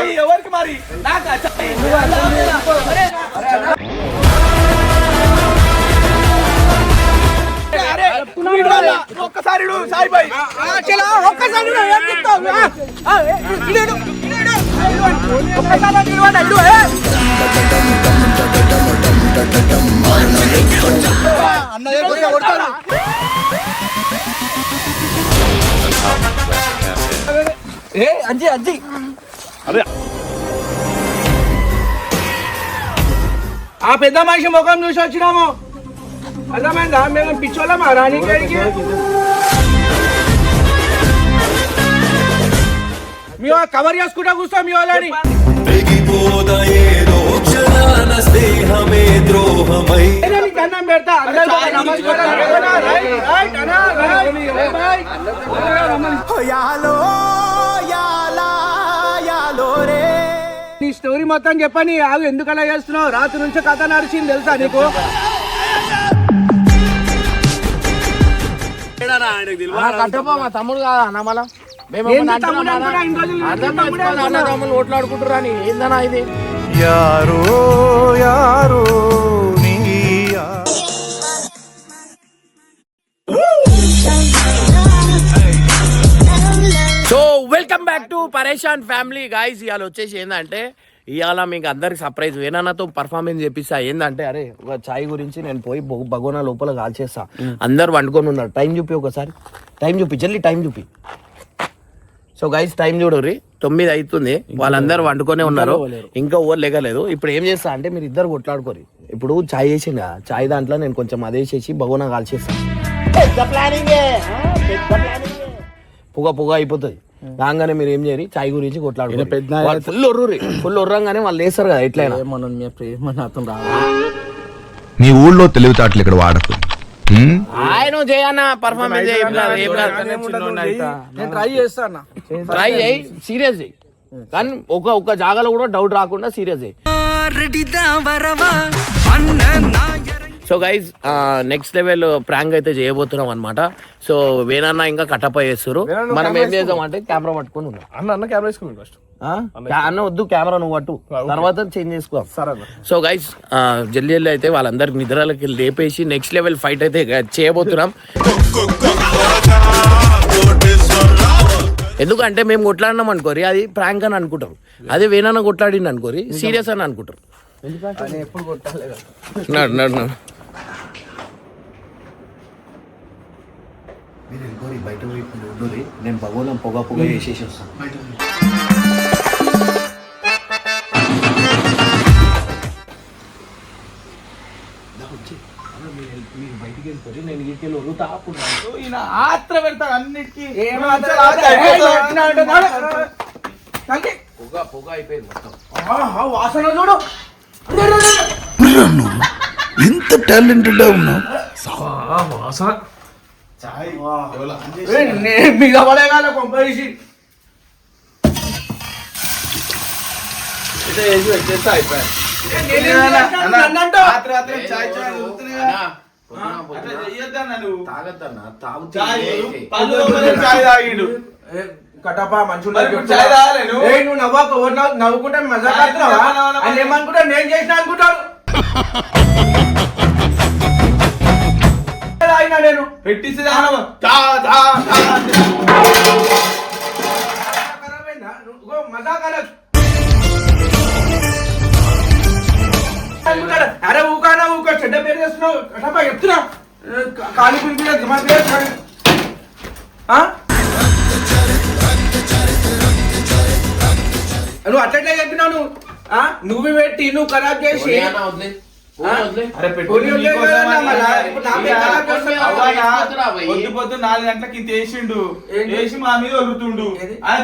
చాయ్ ఎవరికి మరి? నాకా చాయ్ అరే, వీడు వల్ల ఒక్కసారి ఇడు, సాయి బాయ్ ఒక్కసారి? ఆ, ఆ, ఏ, ఇడు, ఇడు, అంజి ఆ పెద్ద మనిషి ముఖం చూసి వచ్చినాము అర్థమైందా మేము పిచ్చోళ్ళమా రాణి గారికి మీ కవర్ చేసుకుంటా కూర్చోం మీ వాళ్ళని అన్నం పెడతా అందరికీ స్టోరీ మొత్తం చెప్పని ఆగు ఎందుకు అలా చేస్తున్నావు? రాత్రి నుంచి కథ నడిచింది తెలుసా నీకు? కట్టపో మా తమ్ముడు కాదా అన్న మళ్ళా? మేము తమ్ముడు ఓట్లాడుకుంటారు ఏందన్నా ఇది? యారో arrow. Welcome back to Pareshan family guys ఇవాళ వచ్చేసి ఏంటంటే ఇవాళ మీకు అందరికి సర్ప్రైజ్ వేనాన్నతో పర్ఫార్మెన్స్ చేపిస్తా. ఏంటంటే అరే ఒక చాయ్ గురించి నేను పోయి బగోనా లోపల కాల్చేస్తా. అందరు వండుకొని ఉన్నారు. టైం చూపి ఒకసారి. టైం చూపి జల్లి టైం చూపి. సో గైస్ టైం చూడరి తొమ్మిది అవుతుంది వాళ్ళందరూ వండుకొనే ఉన్నారు. ఇంకా ఓవర్ లేగలేదు. ఇప్పుడు ఏం చేస్తా అంటే మీరు ఇద్దరు కొట్లాడుకోరు ఇప్పుడు చాయ్ చేసింది కదా చాయ్ దాంట్లో నేను కొంచెం అదే చేసి బగోనా కాల్చేస్తా. పొగ పొగ అయిపోతుంది. రాగానే మీరు ఏం చేయరు? చాయ్ గురించి కొట్లాడుకోరు. ఫుల్ ఒర్రురి ఫుల్ ఒర్రంగానే వాళ్ళు వేస్తారు కదా ఎట్లయినా. మనం మీ ప్రేమ నాతో నీ ఊళ్ళో తెలివితేటలు ఇక్కడ వాడకు? ఆయన చేయన్న పర్ఫార్మెన్స్ నేను ట్రై చేస్తాను ట్రై చేయి సీరియస్ చేయి. కానీ ఒక ఒక జాగాలో కూడా డౌట్ రాకుండా సీరియస్ చేయి. So guys next level prank అయితే చేయబోతున్నాం అనమాట సో వేనన్న ఇంకా కట్టప చేస్తారు మనం ఏం చేద్దాం అంటే కెమెరా పట్టుకొని ఉన్నాం. అన్న అన్న కెమెరా వేసుకున్నాడు ఫస్ట్ అన్న వద్దు కెమెరా నువ్వు పట్టు తర్వాత చేంజ్ చేసుకో. సో గైస్ జల్దీ జల్దీ అయితే వాళ్ళందరికి నిద్రలకి లేపేసి నెక్స్ట్ లెవెల్ ఫైట్ అయితే చేయబోతున్నాం. ఎందుకంటే మేము కొట్లాడినాం అనుకోరి అది ప్రాంక్ అని అనుకుంటారు. అదే వేనన్న కొట్లాడింది అనుకోరి సీరియస్ అని అనుకుంటారు. నడు, నడు, నడు. మీరు వెళ్ళిపోయి బయట వైపు ఉండరు. నేను భగవనం పొగ పొగ చేసేసి వస్తాను బయటికి వెళ్ళిపోయి నేను ఇంటికి వదులుతా. అప్పుడు ఈయన ఆత్ర పెడతాడు అన్నిటికీ. పొగ పొగ అయిపోయింది మొత్తం. వాసన చూడు. ఎంత టాలెంటెడ్ ఉన్నావు? నేను మీద పడేగాల కొంపేసి తాగద్దన్నా కటపా మంచి నువ్వు? నువ్వు నవ్వక నవ్వుకుంటే మజా కడుతున్నావా? అని ఏమనుకుంటా నేను చేసిన అనుకుంటాడు. తాగినా నేను? పెట్టిస్తే. అరే ఊకానా ఊక. చెడ్డ పేరు చేస్తున్నావు చెప్తున్నా కాలి పిలిపి మన పేరు? నువ్వు అట్లట్లే చెప్పినావు నువ్వు. ఆ? నువ్వు పెట్టి నువ్వు ఖరాబ్ చేసి పొద్దు పొద్దు నాలుగు గంటలకి ఇంత వేసిండు? వేసి మా మీద వదులుతుండు? అరే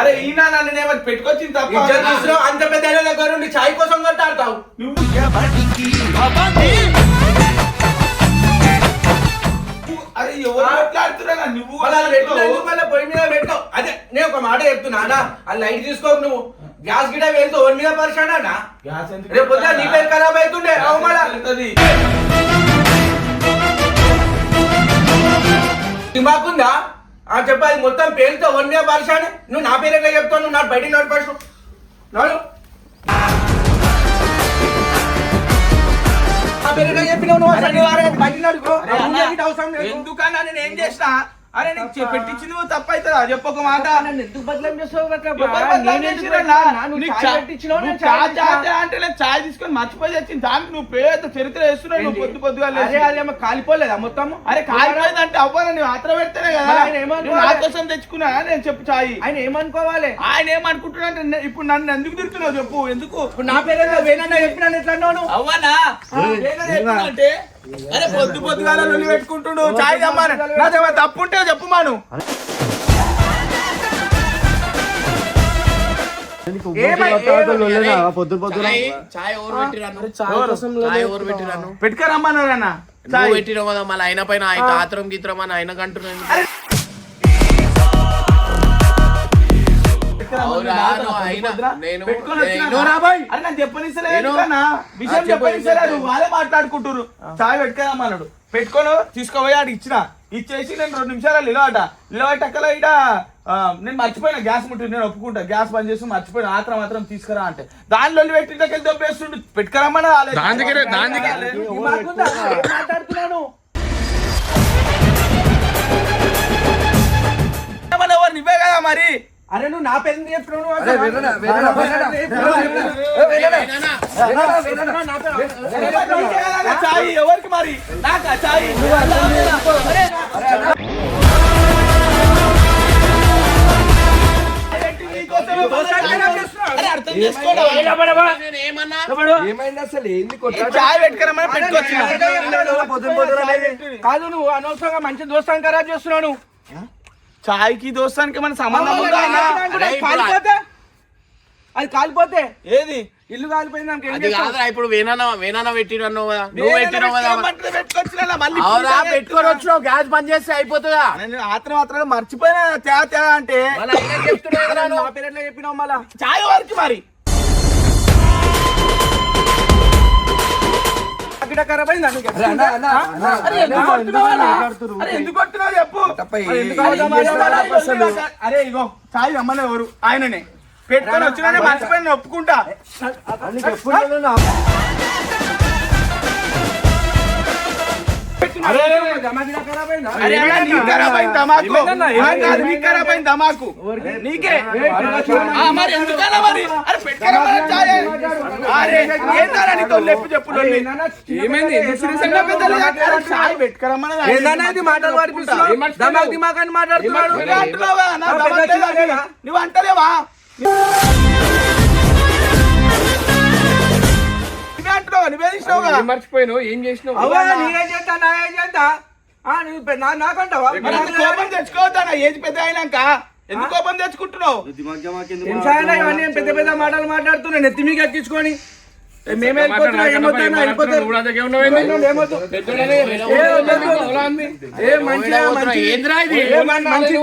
అరే ఈయన నన్ను పెట్టుకొచ్చింది తప్ప అంత పెద్ద ఆయన దగ్గర ఉండి చాయ్ కోసం కొట్టాడతావు. నువ్వు అరే ఎవరు మాట్లాడుతున్నా నువ్వు పొయ్యి మీద పెట్టు. అదే నేను ఒక మాట చెప్తున్నా అది లైట్ తీసుకోకు నువ్వు. గ్యాస్ గిట వెళ్తూ ఎవరి మీద అన్న? గ్యాస్? రేపు పొద్దున నీ పేరు ఖరాబ్ అవుతుండే అవు మళ్ళా. వెళ్తది. దిమాకుందా ఆ చెప్పాలి మొత్తం పేరుతో వన్య పర్షాని నువ్వు నా పేరు ఎట్లా చెప్తావు? నువ్వు నాకు బయటికి నడు ఫస్ట్ నడు. ఎందుకన్నా నేను ఏం చేసినా అరే నీకు చె- పెట్టించి నువ్వు తప్పైతుందా? చెప్పు ఒక మాట. ఎందుకు బదలం అంటే నేను చాయ్ తీసుకొని మర్చిపోయి వచ్చింది దానికి నువ్వు పేద చరిత్ర వేస్తున్నావు నువ్వు పొద్దు పొద్దుగా అరే అదేమో కాలిపోలేదా మొత్తం? అరే కాలిపోయిందంటే అవ్వాలి నువ్వు ఆత్ర పెడితేనే కదా? నువ్వు నా కోసం తెచ్చుకున్నా నేను చెప్పు చాయ్. ఆయన ఏమనుకోవాలి? ఆయన ఏమనుకుంటున్నా అంటే ఇప్పుడు నన్ను ఎందుకు తిరుగుతున్నావు చెప్పు? ఎందుకు? నా పేరు చెప్పినా ఎట్లా? అవ్వనా? అంటే? అరే పొద్దు పొద్దుగా లొల్లి పెట్టుకుంటుండు. చాయ్ నాదేమో తప్పు ఉంటే చెప్పు మాను. చాయ్ ఎవరు పెట్టిరాను చాయ్ పెట్టిరాను కదా మళ్ళీ ఆయన పైన ఆయన ఆత్రం గీత్రం అని ఆయన కంటున్నాను విషయం చెప్పనిస్తలేదు చెప్పు. వాళ్ళే మాట్లాడుకుంటారు చాయ్ పెట్టుకరమ్మన్నాడు పెట్టుకొని తీసుకోపోయి ఆడికి ఇచ్చిన. ఇచ్చేసి నేను రెండు నిమిషాలు నిలబడ్డ. నిలబట్టక్కల ఇడ ఆ, నేను మర్చిపోయినా గ్యాస్ ముట్టి నేను ఒప్పుకుంటా. గ్యాస్ బంద్ చేసి మర్చిపోయిన ఆత్రం మాత్రం తీసుకురా అంటే. దానిలో పెట్టింటకెళ్ళి దొబ్బేస్తుండు. పెట్టుకరమ్మని మాట్లాడుతున్నాను? ఎవరు? నువ్వే కదా మరి. అరే నువ్వు నా పేరు కదా చాయ్ ఎవరికి మరి నాకా చాయ్ అరే అర్థం చేసుకోవడం నేను ఏమన్నా చాయ్ పెట్టుకురమ్మని పెట్టుకొచ్చిన కాదు నువ్వు అనవసరంగా మంచి దోస్తాను ఖరాబ్ చేస్తున్నావు నువ్వు. చాయ్కి దోస్తానికి మన సంబంధం ఉందా అన్న? అరే ఇప్పుడు కాలిపోతే అది కాలిపోతే ఏది ఇల్లు కాలిపోయింది దానికి ఏం అది చేస్తావు? కాదురా ఇప్పుడు వేనన్నా వేనన్నా పెట్టిరన్నావు కదా నువ్వు పెట్టినావు కదా పెట్టుకోమంటే పెట్టుకొచ్చినా మళ్ళీ అవురా పెట్టుకొని వచ్చినావు గ్యాస్ బంద్ చేస్తే అయిపోతుందా నేను ఆత్రం ఆత్రం మర్చిపోయినా తేడా తేడా అంటే మళ్ళీ ఆయన చెప్తున్నావు కదా నా నువ్వు. పేరు ఎట్లా చెప్పినావు మళ్ళా చాయ్ వరకు మరి ఖరాబ్ అయిందా? అరే ఎందుకు ఇగో అమ్మలే ఎవరు? ఆయననే. పెట్టుకొని వచ్చినా మర్చిపోయిన ఒప్పుకుంటా. తమాకు నీకే? ఆ, మరి ఎందుకన్నా మరి అరే పెట్టుకరా అరే ఏందన్నా నీతో లెప్పు చెప్పు? ఏమైంది? చాయ్ పెట్టుకరమ్మని అది ఏందన్నా ఇది మాటలు పడిపిస్తున్నావు? దమాక్ దిమాక్ అని మాట్లాడుతున్నాడు. నువ్వు అంటలేవా? అంటున్నావా నువ్వే తీసినావుగా మర్చిపోయినావు ఏం చేసినావు? అవ్వా, నీ ఏం చేస్తా, నా ఏం చేస్తా? నాకంటావా? కోపం తెచ్చుకోవద్దా నా ఏజ్ పెద్ద అయినాక? ఎందుకు కోపం తెచ్చుకుంటున్నావు? ఇవన్నీ ఏం పెద్ద పెద్ద మాటలు మాట్లాడుతున్నా నెత్తి మీకు ఎక్కించుకొని. మేమే వెళ్ళిపోతున్నా మంచిగా మంచి ఏంద్రా ఇది? ఏ మన- మంచి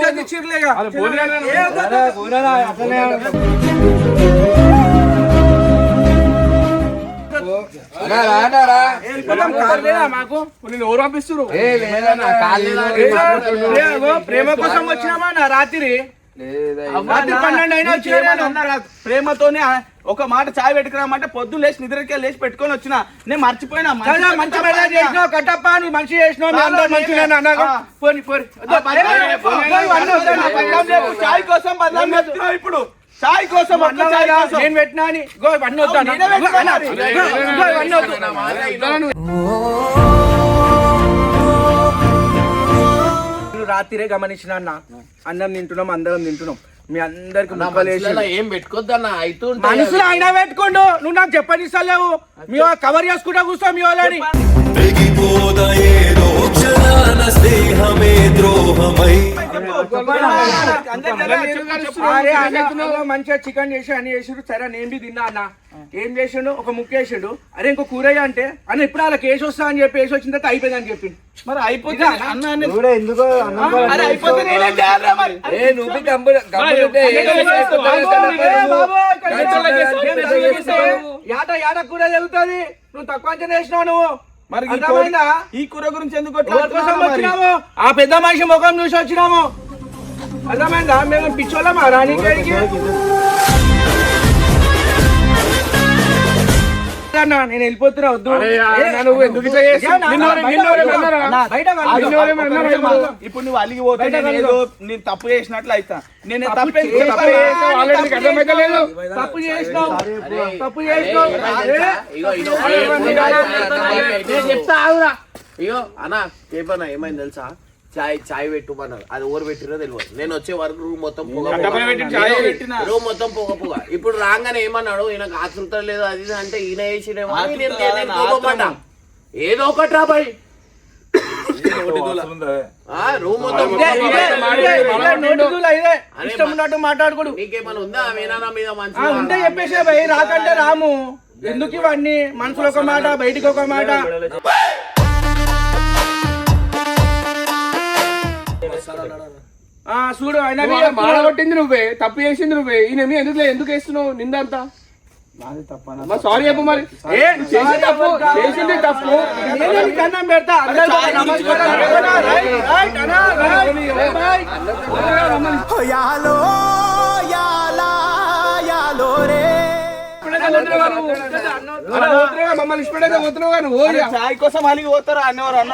మాకు నేను ఎవరు పంపిస్తున్నారు ప్రేమ కోసం వచ్చినామా నా రాత్రి పన్నెండు అయినా వచ్చినా. ప్రేమతోనే ఒక మాట చాయ్ పెట్టుకురామంటే పొద్దున్న లేచి నిద్రకే లేచి పెట్టుకొని వచ్చిన నేను మర్చిపోయినా మంచి మెసేజ్ చేసినావు కట్టప్ప నువ్వు మంచి చేసినావు. చాయ్ కోసం ఇప్పుడు చాయ్ కోసం ఒక్క చాయ్ కోసం. నేను పెట్టినా అని గో ఇవన్నీ వద్దు అన్న. నేనే పెట్టినా అన్న, మరి. గో, గో, ఇవన్నీ వద్దు నేను రాత్రిరే గమనించిన అన్న. అన్నం తింటున్నాం అందరం తింటున్నాం. మీ అందరికి ఏం పెట్టుకోద్దన్నా అవుతుంటే మనసులో అయినా పెట్టుకోండు. నువ్వు నాకు చెప్పనిస్తలేవు. మీ కవర్ చేసుకుంటా కూర్చో మీ వాళ్ళని. క్షణాన స్నేహమే ద్రోహమై. మంచిగా చికెన్ చేసి అన్ని చేసిండు సరే నేను బి తిన్నా అన్న. ఏం చేసిండు? ఒక ముక్క వేసిండు. అరే ఇంకో కూరయ్య అంటే అన్న ఇప్పుడు వాళ్ళకి వేసి వస్తా అని చెప్పి వేసి వచ్చిన తర్వాత అయిపోయింది అని చెప్పిండు. మరి అయిపోతే యాట యాట కూర జరుగుతుంది నువ్వు తక్కువ అంచనా వేసినావు నువ్వు. మరి ఈ? కూర- ఈ కూర గురించి ఎందుకు ఆ పెద్ద మనిషి ముఖం చూసి వచ్చినాము. అర్థమైందా? మేము పిచ్చోళ్ళమా రాణికి అన్న నేను వెళ్ళిపోతున్నా వద్దు నువ్వు ఎందుకు. ఇప్పుడు నువ్వు అలిగి పోతే బయట నేను కలుగు. ఏదో నేను తప్పు చేసినట్లు అవుతా నేను తప్పు తప్పే చేసినావు. చేసినావు చెప్తా ఆగురా అన్న ఏమైంది తెలుసా చాయ్ చాయ్ పెట్టుమన్నారు. అది ఎవరు పెట్టిరో తెలియదు నేను వచ్చే వరకు రూమ్ మొత్తం పొగ పొగ. డబ్బా పెట్టిన చాయ్ పెట్టినా. రూమ్ మొత్తం పొగ పొగ. ఇప్పుడు రాగానే ఏమన్నాడు? ఈయనకు ఆతృత లేదు అది అంటే ఈయన వేసినేమో. ఏదో ఒకటి రా బాయ్ ఆ, రూమ్ మొత్తం మాట్లాడుకోడు. నీకేమైనా ఉందా? మీద మంచి ఉంటే చెప్పేసే రాకంటే రాము. ఎందుకు ఇవన్నీ? మనసులో ఒక మాట బయటికి ఒక మాట. చూడు ఆయన మాడగొట్టింది నువ్వే తప్పు చేసింది నువ్వే. ఈయన మీ ఎందుకు ఎందుకు వేస్తున్నావు నిందంతా? సారీ చెప్పు మరి. చేసింది తప్పు చేసింది తప్పు. నేనే నీకు అన్నం పెడతా. మమ్మల్ని ఇష్టపడేదే పోతున్నావుగా నువ్వు ఓ ఇక. చాయ్ కోసం అలిగి పోతారా? అన్నవారు అన్న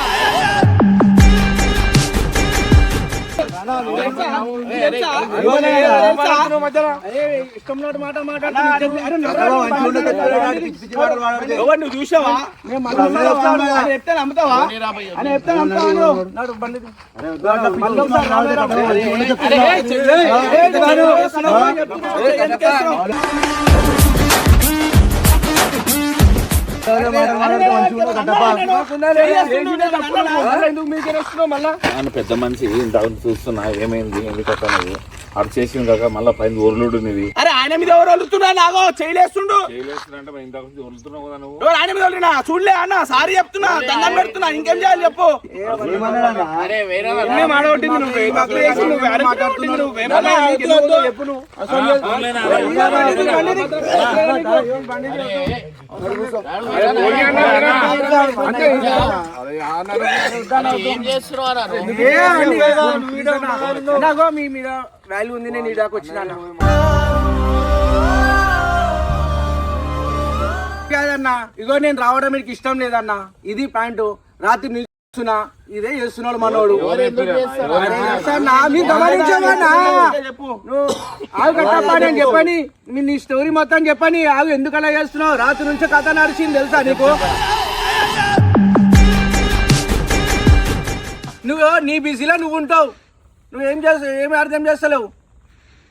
నువ్వు చూసావా? అని చెప్తే నమ్ముతావా? అని చెప్తే నమ్ముతావా పెద్ద మనిషి చూస్తున్నా ఏమైంది ఎందుకక్క నువ్వు అటు చేసింది కాక మళ్ళీ పైన ఊర్లుడు నీది అరే ఆయన మీద ఎవరు వలుతున్నా నాగో? చేయలేస్తుండు. మరి ఇంతకు కదా నువ్వు? ఎవరు ఆయన మీద వదిలినా చూడలే అన్న సారీ చెప్తున్నా దండం పెడుతున్నా ఇంకేం చేయాలి చెప్పు. అరే వేరే అన్నీ మాడగొట్టింది నువ్వే? ఎందుకు చెప్పు మీ మీద వాల్యూ ఉంది నేను ఇడాకి వచ్చినా కాదన్నా ఇగో నేను రావడం మీకు ఇష్టం లేదన్నా. ఇది పాయింట్. రాత్రి ఇదే చేస్తున్నాడు మనోడు. ఆగు కట్టప్పా నేను చెప్పని నీ స్టోరీ మొత్తం చెప్పని ఆగు ఎందుకు అలా చేస్తున్నావు? రాత్రి నుంచి కథ నడిచింది తెలుసా నీకు? నువ్వు నీ బిజీలో నువ్వు ఉంటావు. నువ్వేం చేస్తావు ఏమి అర్థం చేస్తలేవు ఏమైందన్నా ఇప్పుడు నేనే ఫోన్ అరే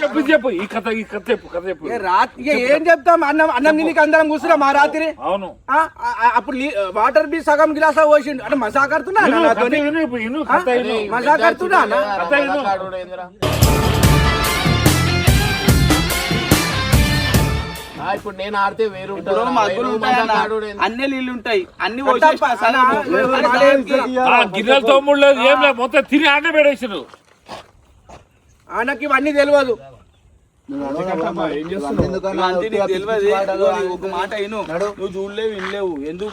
చెప్పు. చెప్పు ఈ కథ ఈ కథ చెప్పు కథ చెప్పు. ఏ రాత్రి ఇక ఏం చెప్తాం? అన్నం అన్నం తినికి అందరం కూర్చున్నాం మా రాత్రి. అవును. ఆ, ఆ, ఆ, అప్పుడు వాటర్ బి సగం గిలాసా పోసిండు. అంటే మజా కడుతున్నా ఇను, నాతో కథ ఇను, ఇప్పుడు కడుతున్నా నేను ఆడితే వేరు అన్న. నీళ్ళు ఉంటాయి. అన్ని పోసేసిన అన్న, సగం. నువ్వు అరే మాట దానికి ఏం ఆ గిన్నెల తోముడు లేదు ఏం లేదు. మొత్తం తిని ఆట పెడేసారు ఆయనకి ఇవన్నీ తెలియదు. ఒక మాట విను. నువ్వు చూడలేవు వినలేవు. ఎందుకు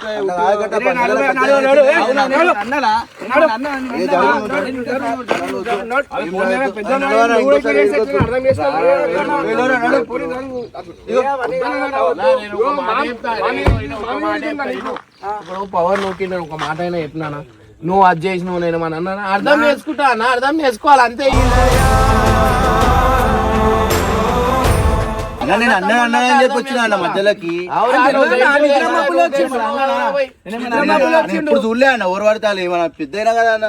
ఇప్పుడు పవర్ నొక్కి నేను ఒక మాట అయినా చెప్పినానా? నువ్వు అది చేసినావు నేను మన అన్నా అర్థం చేసుకుంటా అన్న అర్థం చేసుకోవాలి అంతే. నేను అన్న అన్న అని చెప్పి వచ్చిన అన్న మధ్యలోకి ఎప్పుడు చూడలే అన్న ఎవరు పడతారు ఏమన్నా పెద్ద అయినా కదా అన్న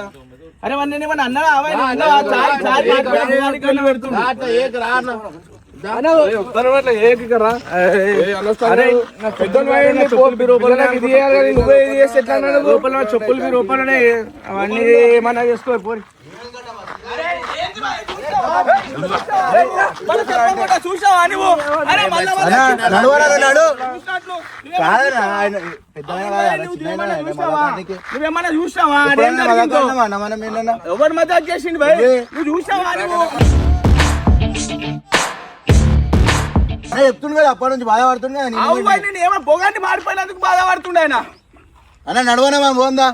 అరే నేను ఏమన్నా అన్నాడా? అవే నేను అన్నావా? చాయ్, చాయ్ పెట్టుకొని వెళ్ళి పెడుతుండు. రాట్లా, ఏక రా అన్న. అరే పెద్దోళ్ళు అయ్యింది, పో, పిల్లలకి ఇది చేయాలి కానీ నువ్వే ఇది చేస్తే ఎట్లా అన్నాడు? లోపల చెప్పులు మీ రూపాయలనే అవన్నీ ఏమన్నా చేసుకో పోరి మళ్ళీ చెప్పకుండా చూసావా నువ్వు. నువ్వేమన్నా చూసావా? ఎవరు చేసిండు భయ్ నువ్వే. చూసావా నువ్వు? చెప్తుండు కదా అప్పటి నుంచి బాధపడుతుంది కదా అవు నేను భయ్ నేను ఏమో పొగాన్ని మారిపోయినందుకు బాధపడుతుండే ఆయన. అన్న నడవనా పోందా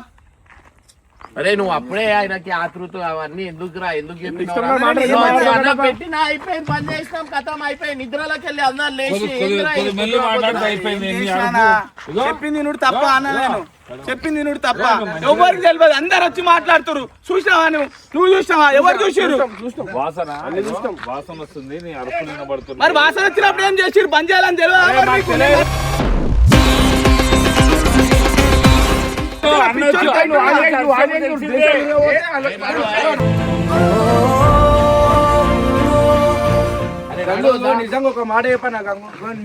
అరే నువ్వు అప్పుడే ఆయనకి ఆతృత అవన్నీ ఎందుకురా? ఎందుకు పెట్టినా అయిపోయింది పని చేసినాం కథం అయిపోయి నిద్రలోకి వెళ్ళి అందరు లేచి ఏందిరా ఇది? చేసినానా? చెప్పింది నువ్వు తప్ప అన్న నేను. చెప్పింది నువ్వు తప్ప. ఎవరికి తెలియదు అందరు వచ్చి మాట్లాడుతురు చూసినావా నువ్వు? నువ్వు చూసినావా? ఎవరు చూసారు వాసన? వాసన వస్తుంది నీ అరుపులు వినబడుతుంది మరి వాసన వచ్చినప్పుడు ఏం చేసిరు బంద్ చేయాలని తెలియదు. మరి నిజంగా ఒక మాట చెప్పాను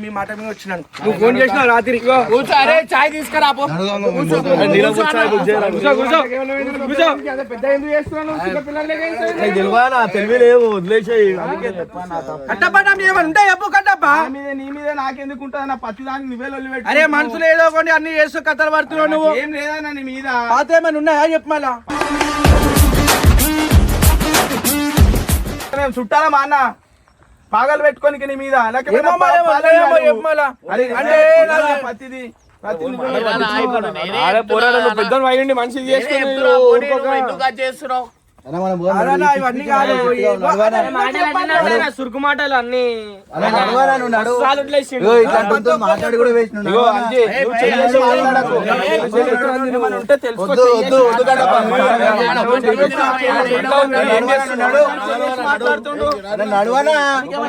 మీ మాట మీద వచ్చినాను నువ్వు ఫోన్ చేసినావు రాత్రి కూర్చో అరే చాయ్ తీసుకురా తెలివి లేవు వదిలేసాయి కట్టపడ్డా చెప్పు కట్టప్ప మీద నీ మీద నాకెందుకు ఉంటుంది నా పత్తి దానికి నువ్వే లొల్లి. అరే మనసులో ఏదో ఒకటి అన్ని చేస్తూ కథలు పడుతున్నావు నువ్వు ఏం లేదన్నా నీ మీద పాత ఏమైనా ఉన్నాయా చెప్పు మళ్ళా మేము చుట్టాలా మా అన్న పాగలు పెట్టుకోనికి నీ మీద. పత్తిది పెద్దలు అయ్యండి మనిషి చేస్తున్నావు. ఇవన్నీ కాదు సురుకు మాటలు అన్ని మాట్లాడి కూడా నడవనా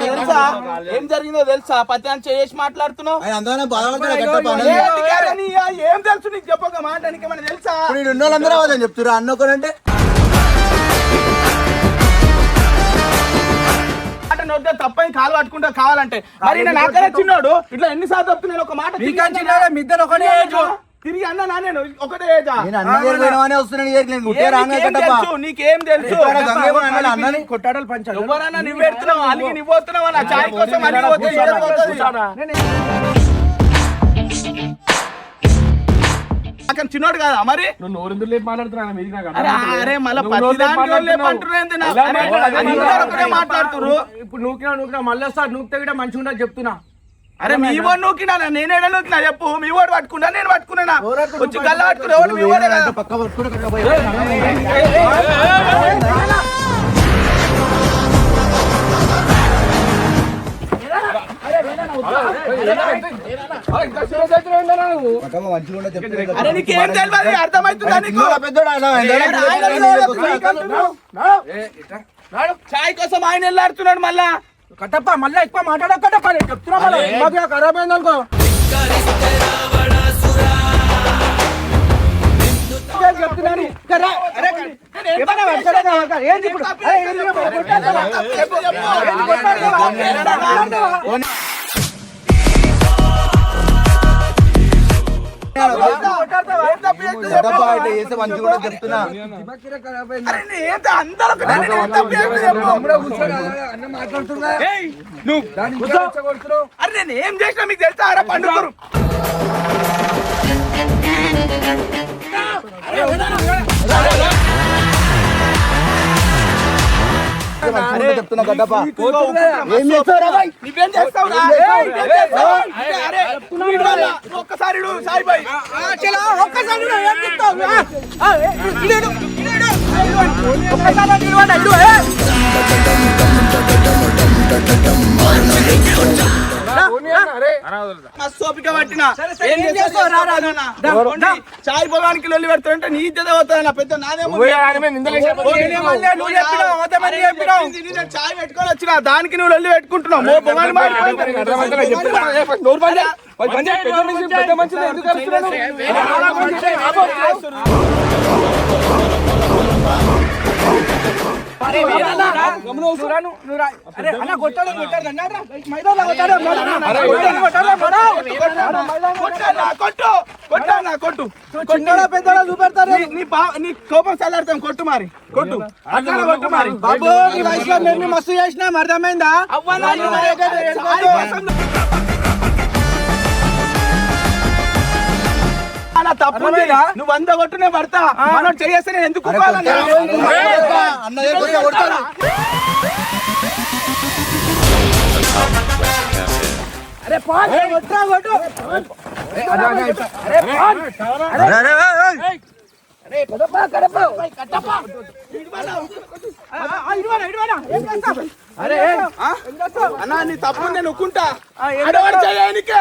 తెలుసా? ఏం జరిగిందో తెలుసా? పత్తి అని చేసి మాట్లాడుతున్నావు. ఏం తెలుసు నీకు చెప్పక మాట నీకేమన్నా తెలుసా? ఉన్న మాట నోట్లో తప్పని కాలు పట్టుకుంటా కావాలంటే. మరి నేను నాకనే చిన్నోడు. ఇట్లా ఎన్నిసార్లు చెప్తున్నాను ఒక మాట తిరిగి నీకని చిన్న మీ ఇద్దరు ఒకటే ఏజ్? తిరిగి అన్నా నా నేను ఒకటే? నేను నేను నీకేం తెలుసు? కొట్టాడలు పంచాడు. ఎవరన్నా నువ్వు పెడుతున్నావు అలిగి నువ్వు. పోతున్నావు నా చాయ్ కోసం అలిగి పోతే. అక్కడ చిన్నోడు కాదా మరి నువ్వు నోరెందుకు లేపు అరే మళ్ళీ మాట్లాడుతున్నావు. మాట్లాడుతురు ఇప్పుడు నూకినా నూకినా మళ్ళీ వస్తాడు నూకితే కూడా మంచిగా ఉండదు చెప్తున్నా అరే మీ వాడు నూకినా నేనేడ నూకినా చెప్పు మీ వాడు పట్టుకున్నా నేను పట్టుకున్నా వచ్చి గల్ల పట్టుకున్నా ఎవడు మీ వాడే కదా చాయ్ కోసం ఆయన వెళ్ళాడుతున్నాడు మళ్ళా కట్టప్ప మళ్ళీ ఎక్కువ మాట్లాడ కట్టప్ప నేను చెప్తున్నా మళ్ళీ ఖరాబ్ అయింది అనుకో చెప్తున్నాను? ఏంది ఇప్పుడు? రెచ్చగొడుతున్నావు. అరే నేను ఏం చేసినా మీకు తెలుసా? అరే పండుగరు మంచిగా చెప్తున్నా ఏం నువ్వేం నువ్వు ఒక్కసారి ఏం చెప్తావు? నిలవండి, ఇడు, పట్టిన ఏం చేస్తావు రా. చాయ్ పొలానికి లొల్లి పెడతాడంటే నీ ఇద్దరే పెద్ద నాదేమో చాయ్ పెట్టుకొని వచ్చిన దానికి నువ్వు లొల్లి పెట్టుకుంటున్నావు కొట్టు కొట్టాలా, కొట్టు. చిన్నోడా పెద్దోడా చూపెడతారు? నీ- కోపం చల్లారుతాం కొట్టు మరి కొట్టు. అట్లా కొట్టు మరి. బాబు వయసులో మేము మస్తు చేసినాం అర్థమైందా అలా తప్పు. నువ్వు వంద కొట్టు నేను పడతా మనం చేస్తే నేను ఎందుకు? అరే? అన్నా నీ తప్పు నేను ఒక్కుంటా చేయడానికే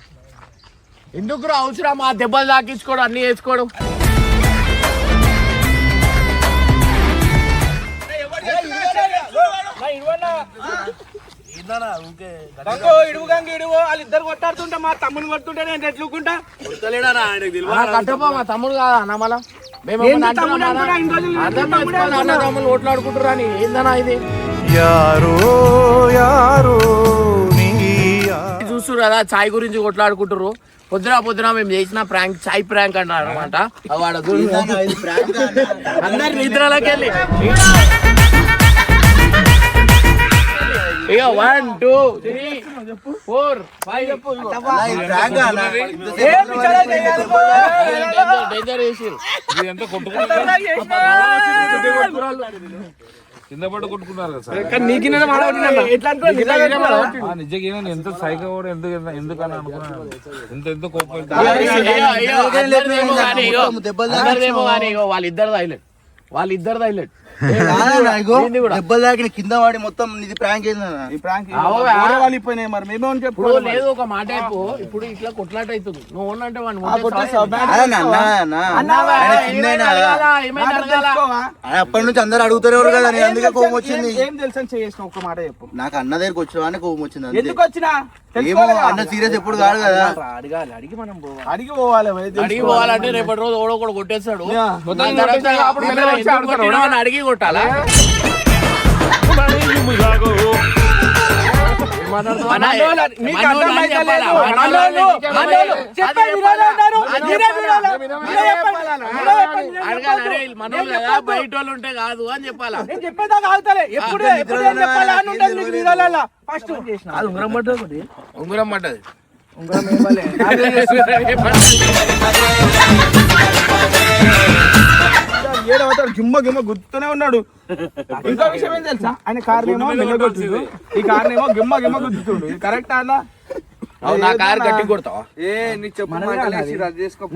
ఎందుకు రా అవసరం? ఆ దెబ్బలు తాకించుకోవడం అన్ని వేసుకోవడం. వాళ్ళిద్దరు కొట్టాడుతుంటే మా తమ్ముని నేను ఎట్లుకుంటా? మా తమ్ముడు కాదా అన్న మళ్ళా? మేము ఏంది తమ్ముడు ఏందన్నా ఇది? యారో యారో నీ యా- చూస్తురు కదా చాయ్ గురించి కొట్లాడుకుంటారు పొద్దున పొద్దున మేము చేసిన ప్రాంక్ చాయ్ ప్రాంక్ అన్నారు అనమాట. అందరు నిద్రలోకి వెళ్ళి. ఇక one two three four five. Danger కింద పడి కొట్టుకున్నారు కదా సార్? నిజంగా ఎంత సైకో కూడా ఎందుకు ఎందుకని అనుకున్నాను ఎంత ఎంత కోపం వాళ్ళిద్దరు హైలైట్ వాళ్ళిద్దరు హైలైట్ దెబ్బలు తాకిన కింద వాడి మొత్తం ఇది ప్రాంక్ ఈ మరి. చెప్పు లేదు ఒక మాట ఇప్పుడు ఇట్లా కొట్లాట అవుతుంది. నువ్వు ఉన్నంటే అప్పటి నుంచి అందరు అడుగుతారు కదా నేను అందుకే కోపం వచ్చింది. ఏం తెలుసని చేసిన ఒక్క మాట చెప్పు. నాకు అన్న దగ్గరికి వచ్చిన వాడిని కోపం వచ్చింది. ఎందుకు వచ్చినా? ఏమో. అన్న సీరియస్ ఎప్పుడు కాదు కదా. అడగాలి అడిగి మనం పోవాలి. అడిగి పోవాలి. అడిగి పోవాలంటే రేపటి రోజు ఓడో కూడా కొట్టేస్తాడు. అని అడిగి కొట్టాలా. బయట వాళ్ళు ఉంటే కాదు అని చెప్పాలా నేను చెప్పేదాకా ఆగుతలే ఎప్పుడు ఎప్పుడు ఏం చెప్పాలా అని ఉంటుంది మీకు వీడియోలలో ఫస్ట్ అది ఉంగరం పడ్డది ఒకటి ఉంగురం పడ్డది ఉంగరం అవుతాడు గిమ్మ గిమ్మ గుర్తునే ఉన్నాడు. ఇంకో విషయం ఏం తెలుసా? ఆయన కారణం ఏమో ఈ కారణం ఏమో గిమ్మ గిమ్మ గుర్తుతుండు. ఇది కరెక్ట్ అన్న? అవును, నా కారు గట్టి కొడతావా? ఏ నీ చెప్పు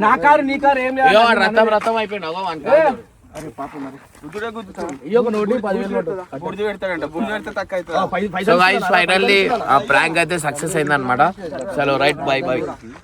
నా కారు నీ కారు ఏం లేదు కారు. గుద్దుడే గుద్దుతాడు నోటి పదివేలు నోటు. పెడతాడంట. పెడితే తక్కువ అవుతుంది? సో గైస్ ఫైనల్లీ ఆ ప్రాంక్ అయితే సక్సెస్ అయింది అనమాట చలో రైట్ బై బై